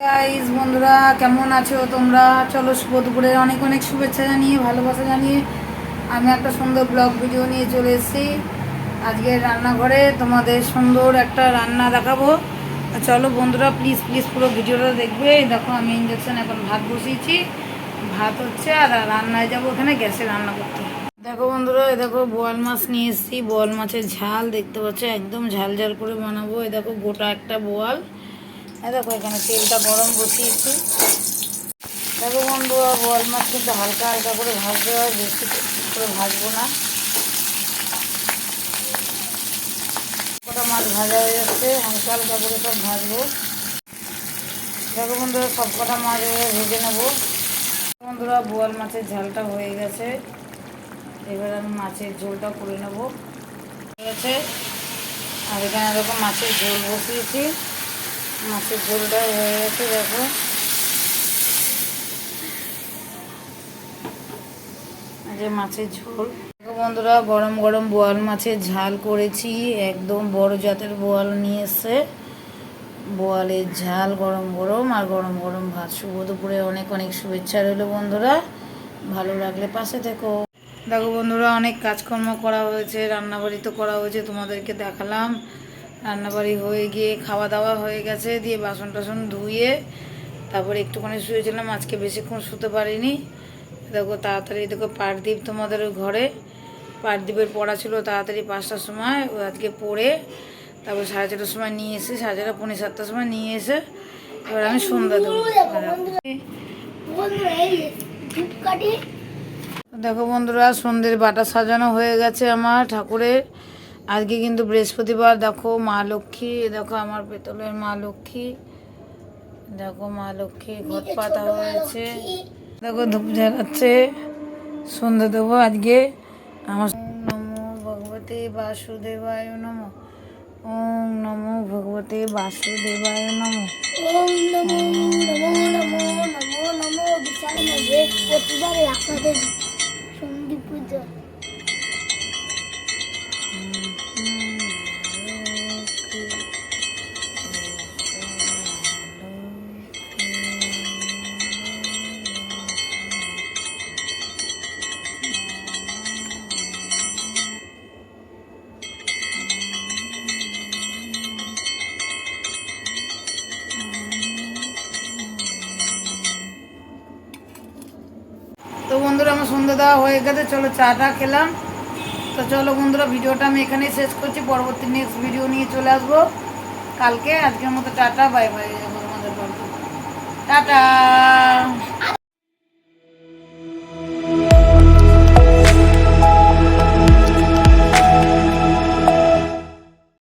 Guys বন্ধুরা, কেমন আছো তোমরা? চলো শুভ দুপুরে অনেক অনেক শুভেচ্ছা জানিয়ে, ভালোবাসা জানিয়ে আমি একটা সুন্দর ব্লগ ভিডিও নিয়ে চলে এসেছি। আজকে রান্নাঘরে তোমাদের সুন্দর একটা রান্না দেখাবো। চলো বন্ধুরা প্লিজ প্লিজ পুরো ভিডিওটা দেখবে। দেখো, আমি ইঞ্জেকশন এখন ভাত বসিয়েছি। ভাত হচ্ছে আর রান্নায় যাব ওখানে, গ্যাসে রান্না করতে। দেখো বন্ধুরা, এই দেখো বোয়াল মাছ নিয়ে এসেছি। বোয়াল মাছের ঝাল, দেখতে পাচ্ছ? একদম ঝাল ঝাল করে বানাবো। এই দেখো গোটা একটা বোয়াল। দেখো, এখানে তেলটা গরম বসিয়েছি। দেখো বন্ধুরা বোয়াল মাছ কিন্তু হালকা হালকা করে ভাজতে হয়, বেশি করে ভাজবো না। কটা মাছ ভাজা হয়ে যাচ্ছে, হালকা হালকা করে সব ভাজবো। দেখো বন্ধুরা, সব কটা মাছ ভেজে নেব। বন্ধুরা, বোয়াল মাছের ঝালটা হয়ে গেছে। এবার আমি মাছের ঝোলটা করে নেব। হয়ে গেছে। আর এখানে দেখো মাছের ঝোল বসিয়েছি। মাছের ঝোলটা হয়ে গেছে, দেখো। যে মাছের ঝোল। বন্ধুরা, গরম গরম বোয়াল মাছের ঝাল করেছি। একদম বড় জাতের বোয়াল নিয়ে এসছে। বোয়ালের ঝাল গরম গরম আর গরম গরম ভাত। শুভ দুপুরে অনেক অনেক শুভেচ্ছা রইল বন্ধুরা। ভালো লাগলে পাশে থেকো। দেখো বন্ধুরা, অনেক কাজকর্ম করা হয়েছে, রান্নাবাড়ি তো করা হয়েছে, তোমাদেরকে দেখালাম। রান্নাবাড়ি হয়ে গিয়ে খাওয়া দাওয়া হয়ে গেছে, দিয়ে বাসন টাসন ধুয়ে তারপরে একটুখানি শুয়েছিলাম, আজকে বেশিক্ষণ শুতে পারিনি। দেখো তাড়াতাড়ি, দেখো পারদীপ তোমাদের ঘরে। পারদীপের পড়া ছিল তাড়াতাড়ি পাঁচটার সময়, ও আজকে পড়ে। তারপর সাড়ে চারটার সময় নিয়ে এসে, সাড়ে চারটা, পৌনে সাতটার সময় নিয়ে এসে এবার আমি সন্ধ্যা দেবো। দেখো বন্ধুরা, সন্ধ্যের বাটা সাজানো হয়ে গেছে আমার ঠাকুরের। আজকে কিন্তু বৃহস্পতিবার দেখো মা লক্ষ্মী দেখো আমার পেতলের মা লক্ষ্মী দেখো মা লক্ষ্মী ঘট পাতা হয়েছে। দেখো ধূপ জ্বালাচ্ছে সন্ধ্যে দেবো আজকে। আমার নমো ভগবতে বাসুদেবায় নম ওম নমো ভগবতে বাসুদেবায় নম। ওম নমো নমো নমো নমো নমো বিশাল বৃহস্পতিবারে আপনাদের সঙ্গী পুজো। তো বন্ধুরা, আমার সন্ধ্যে দেওয়া হয়ে গেছে। চলো চাটা খেলাম। তো চলো বন্ধুরা, ভিডিওটা আমি এখানেই শেষ করছি। পরবর্তী নেক্সট ভিডিও নিয়ে চলে আসব। কালকে আজকের মতো টাটা, বাই বাই টাটা!